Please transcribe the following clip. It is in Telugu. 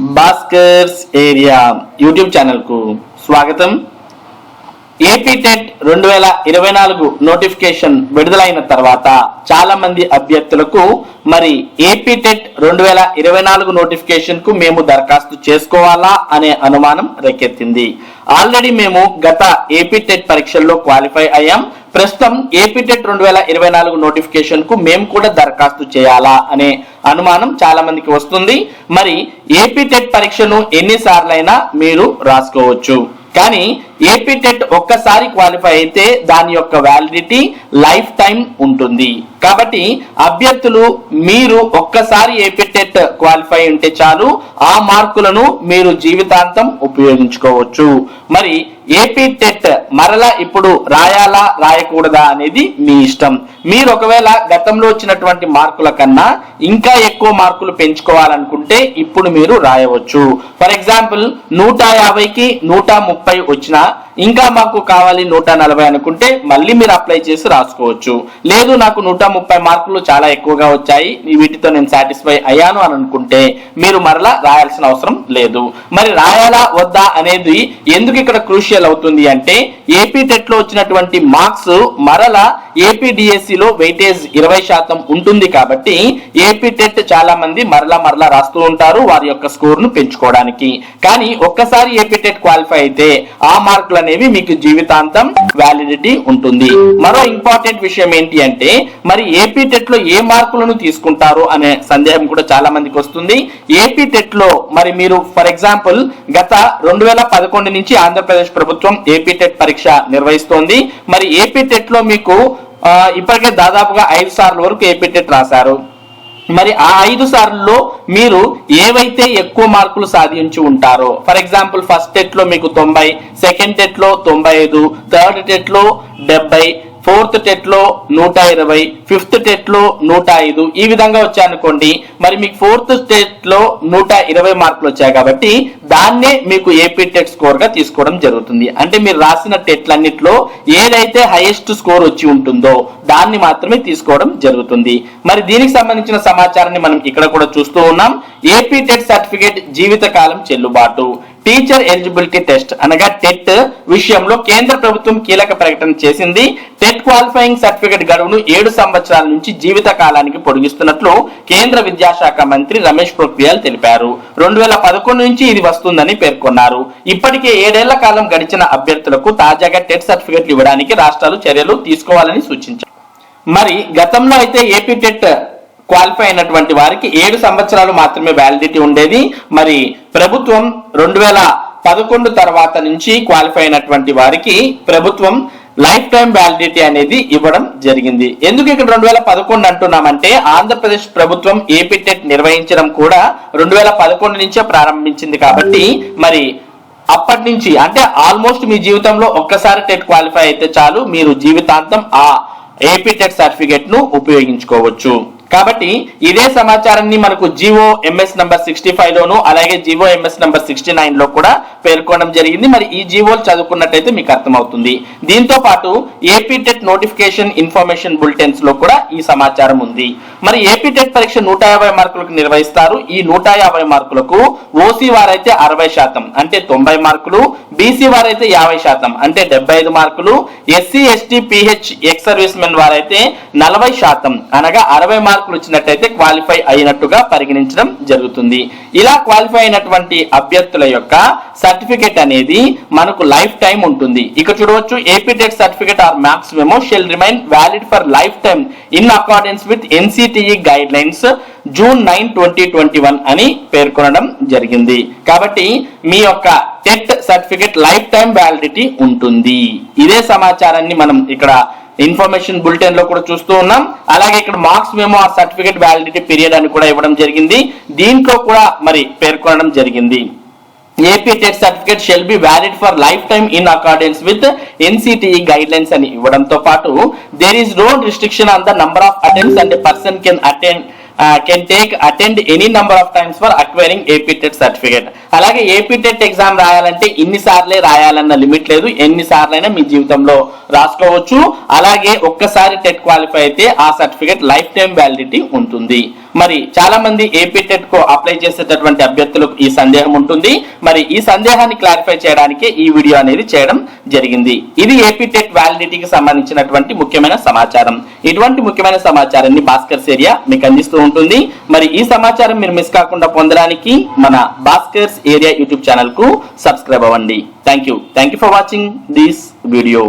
భాస్కర్స్ ఏరియా యూట్యూబ్ ఛానల్కు స్వాగతం. ఏపీ టెట్ రెండు వేల ఇరవై నాలుగు నోటిఫికేషన్ విడుదలైన తర్వాత చాలా మంది అభ్యర్థులకు మరి ఏపీ టెట్ రెండు వేల ఇరవై నాలుగు నోటిఫికేషన్కు మేము దరఖాస్తు చేసుకోవాలా అనే అనుమానం రేకెత్తింది. ఆల్రెడీ మేము గత ఏపీ టెట్ పరీక్షల్లో క్వాలిఫై అయ్యాం. ప్రస్తుతం ఏపీ టెట్ రెండు వేల ఇరవై నాలుగు నోటిఫికేషన్కు మేము కూడా దరఖాస్తు చేయాలా అనే అనుమానం చాలా మందికి వస్తుంది. మరి ఏపీ టెట్ పరీక్షను ఎన్నిసార్లైనా మీరు రాసుకోవచ్చు. కానీ ఏపీ టెట్ ఒక్కసారి క్వాలిఫై అయితే దాని యొక్క వ్యాలిడిటీ లైఫ్ టైం ఉంటుంది. కాబట్టి అభ్యర్థులు మీరు ఒక్కసారి ఏపీ టెట్ క్వాలిఫై ఉంటే చాలు ఆ మార్కులను మీరు జీవితాంతం ఉపయోగించుకోవచ్చు. మరి ఏపీ టెట్ మరలా ఇప్పుడు రాయాలా రాయకూడదా అనేది మీ ఇష్టం. మీరు ఒకవేళ గతంలో వచ్చినటువంటి మార్కుల కన్నా ఇంకా ఎక్కువ మార్కులు పెంచుకోవాలనుకుంటే ఇప్పుడు మీరు రాయవచ్చు. ఫర్ ఎగ్జాంపుల్ నూట యాభైకి నూట ముప్పై వచ్చినా 자, ఇంకా మాకు కావాలి నూట నలభై అనుకుంటే మళ్ళీ మీరు అప్లై చేసి రాసుకోవచ్చు. లేదు నాకు నూట ముప్పై మార్కులు చాలా ఎక్కువగా వచ్చాయి. వీటితో నేను సాటిస్ఫై అయ్యాను అని అనుకుంటే మీరు మరలా రాయాల్సిన అవసరం లేదు. మరి రాయాలా వద్దా అనేది ఎందుకు ఇక్కడ క్రూషియల్ అవుతుంది అంటే ఏపీ టెట్లో వచ్చినటువంటి మార్క్స్ మరలా ఏపీ డిఎస్సి లో వెయిటేజ్ ఇరవై శాతం ఉంటుంది కాబట్టి ఏపీ టెట్ చాలా మంది మరలా మరలా రాస్తూ ఉంటారు వారి యొక్క స్కోర్ను పెంచుకోవడానికి. కానీ ఒక్కసారి ఏపీ టెట్ క్వాలిఫై అయితే ఆ మార్కుల అనేవి మీకు జీవితాంతం వ్యాలిడిటీ ఉంటుంది. మరో ఇంపార్టెంట్ విషయం ఏంటి అంటే మరి ఏపీ టెట్లో ఏ మార్కులను తీసుకుంటారు అనే సందేహం కూడా చాలా మందికి వస్తుంది. ఏపీ టెట్లో మరి మీరు ఫర్ ఎగ్జాంపుల్ గత రెండు వేల పదకొండు నుంచి ఆంధ్రప్రదేశ్ ప్రభుత్వం ఏపీ టెట్ పరీక్ష నిర్వహిస్తోంది. మరి ఏపీ టెట్లో మీకు ఇప్పటికే దాదాపుగా ఐదు సార్లు వరకు ఏపీ టెట్ రాశారు. మరి ఆ ఐదు సార్ల్లో మీరు ఏవైతే ఎక్కువ మార్కులు సాధించి ఉంటారో ఫర్ ఎగ్జాంపుల్ ఫస్ట్ టెట్లో మీకు తొంభై సెకండ్ టెట్లో తొంభై ఐదు థర్డ్ టెట్లో డెబ్బై ఫోర్త్ టెట్లో నూట ఇరవై ఫిఫ్త్ టెట్లో నూట ఐదు. ఈ విధంగా వచ్చాయనుకోండి మరి మీకు ఫోర్త్ టెట్లో నూట ఇరవై మార్కులు వచ్చాయి కాబట్టి దాన్నే మీకు ఏపీ టెట్ స్కోర్గా తీసుకోవడం జరుగుతుంది. అంటే మీరు రాసిన టెట్లన్నిట్లో ఏదైతే హైయెస్ట్ స్కోర్ వచ్చి ఉంటుందో దాన్ని మాత్రమే తీసుకోవడం జరుగుతుంది. మరి దీనికి సంబంధించిన సమాచారాన్ని మనం ఇక్కడ కూడా చూస్తూ ఉన్నాం. ఏపీ టెట్ సర్టిఫికేట్ జీవితకాలం చెల్లుబాటు. టీచర్ ఎలిజిబిలిటీ టెస్ట్ అనగా టెట్ విషయంలో కేంద్ర ప్రభుత్వం కీలక ప్రకటన చేసింది. టెట్ క్వాలిఫైయింగ్ సర్టిఫికేట్ గడువును ఏడు సంవత్సరాల నుంచి జీవిత కాలానికి పొడిగిస్తున్నట్లు కేంద్ర విద్యాశాఖ మంత్రి రమేష్ పొఖ్రియాల్ తెలిపారు. రెండు వేల పదకొండు నుంచి ఇది వస్తుందని పేర్కొన్నారు. ఇప్పటికే ఏడేళ్ళ కాలం గడిచిన అభ్యర్థులకు తాజాగా టెట్ సర్టిఫికేట్లు ఇవ్వడానికి రాష్ట్రాలు చర్యలు తీసుకోవాలని సూచించారు. మరి గతంలో అయితే ఏపీ టెట్ క్వాలిఫై అయినటువంటి వారికి ఏడు సంవత్సరాలు మాత్రమే వ్యాలిడిటీ ఉండేది. మరి ప్రభుత్వం రెండు వేల పదకొండు తర్వాత నుంచి క్వాలిఫై అయినటువంటి వారికి ప్రభుత్వం లైఫ్ టైం వ్యాలిడిటీ అనేది ఇవ్వడం జరిగింది. ఎందుకు ఇక్కడ రెండు వేల పదకొండు అంటున్నామంటే ఆంధ్రప్రదేశ్ ప్రభుత్వం ఏపీ టెట్ నిర్వహించడం కూడా రెండు వేల పదకొండు నుంచే ప్రారంభించింది కాబట్టి మరి అప్పటి నుంచి అంటే ఆల్మోస్ట్ మీ జీవితంలో ఒక్కసారి టెట్ క్వాలిఫై అయితే చాలు. మీరు జీవితాంతం ఆ ఏపీ టెట్ సర్టిఫికేట్ను ఉపయోగించుకోవచ్చు. కాబట్టి ఇదే సమాచారాన్ని మనకు GO MS number sixty five లోను అలాగే జివో ఎంఎస్ నంబర్ సిక్స్టీ నైన్లో కూడా పేర్కొనడం జరిగింది. మరి ఈ జీవోలు చదువుకున్నట్టయితే మీకు అర్థమవుతుంది. దీంతో పాటు ఏపీ టెట్ నోటిఫికేషన్ ఇన్ఫర్మేషన్ బులెటిన్స్లో కూడా ఈ సమాచారం ఉంది. మరి ఏపీ టెట్ పరీక్ష నూట యాభై మార్కులకు నిర్వహిస్తారు. ఈ నూట యాభై మార్కులకు ఓసీ వారైతే అరవై శాతం అంటే తొంభై మార్కులు. బీసీ వారైతే యాభై శాతం అంటే డెబ్బై ఐదు మార్కులు. SC ST PH ex service men వారైతే నలభై శాతం అనగా అరవై మార్కులు వచ్చినట్టయితే క్వాలిఫై అయినట్టుగా పరిగణించడం జరుగుతుంది. ఇలా క్వాలిఫై అయినటువంటి అభ్యర్థుల యొక్క సర్టిఫికేట్ అనేది మనకు లైఫ్ టైం ఉంటుంది. ఇక చూడవచ్చు AP TET certificate or marks memo shall remain valid for lifetime in accordance with NCTE guidelines June nine twenty twenty one అని పేర్కొనడం జరిగింది. కాబట్టి మీ యొక్క TET certificate lifetime validity ఉంటుంది. ఇదే సమాచారాన్ని మనం ఇక్కడ ఇన్ఫర్మేషన్ బులెటిన్లో కూడా చూస్తూ ఉన్నాం. అలాగే ఇక్కడ మార్క్స్ మేము ఆ సర్టిఫికేట్ వ్యాలిడిటీ పీరియడ్ అని కూడా ఇవ్వడం జరిగింది. దీంట్లో కూడా మరి పేర్కొనడం జరిగింది. AP TET certificate shall be valid for lifetime in accordance with NCTE guidelines అని ఇవ్వడంతో పాటు there is no restriction on the number of attempts and person can attend can take attend any number of times for acquiring AP TET certificate అలాగే ఏపీ టెట్ ఎగ్జామ్ రాయాలంటే ఇన్ని సార్లే రాయాలన్న లిమిట్ లేదు. ఎన్ని సార్లైనా మీ జీవితంలో రాసుకోవచ్చు. అలాగే ఒక్కసారి టెట్ క్వాలిఫై అయితే ఆ సర్టిఫికేట్ లైఫ్ టైం వ్యాలిడిటీ ఉంటుంది. మరి చాలా మంది ఏపీ టెట్కు అప్లై చేసేటటువంటి అభ్యర్థులకు ఈ సందేహం ఉంటుంది. మరి ఈ సందేహాన్ని క్లారిఫై చేయడానికి ఈ వీడియో అనేది చేయడం జరిగింది. ఇది ఏపీ టెట్ వ్యాలిడిటీకి సంబంధించినటువంటి ముఖ్యమైన సమాచారం. ఇటువంటి ముఖ్యమైన సమాచారాన్ని భాస్కర్స్ ఏరియా మీకు అందిస్తూ ఉంటుంది. మరి ఈ సమాచారం మీరు మిస్ కాకుండా పొందడానికి మన భాస్కర్స్ ఏరియా యూట్యూబ్ ఛానల్కు సబ్స్క్రైబ్ అవ్వండి. Thank you thank you for watching this video